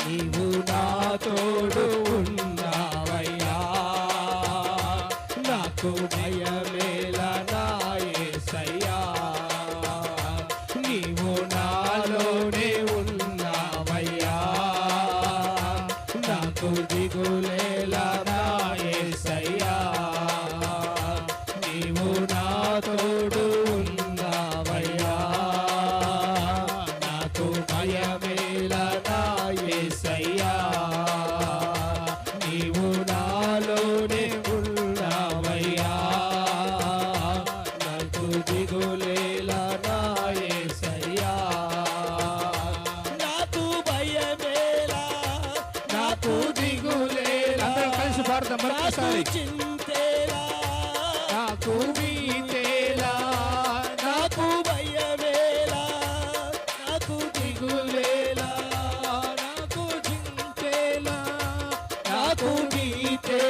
నీవు నా తోడు ఉన్నావయ్యా. నాకు భయమేల నా నీవు నాలోనే ఉన్నావయ్యా. నాకు దిగులేల నా నీవు నా తోడు దిగులేలా నా యేసయ్యా నాకు భయమేలా నాకు దిగులేలా. కలిసి పాడదాం మరొకసారి. చింతేలా నాకు మీతేలా. నాకు భయమేలా నాకు దిగులేలా. నాకు చింతేలా నాకు మీతేలా.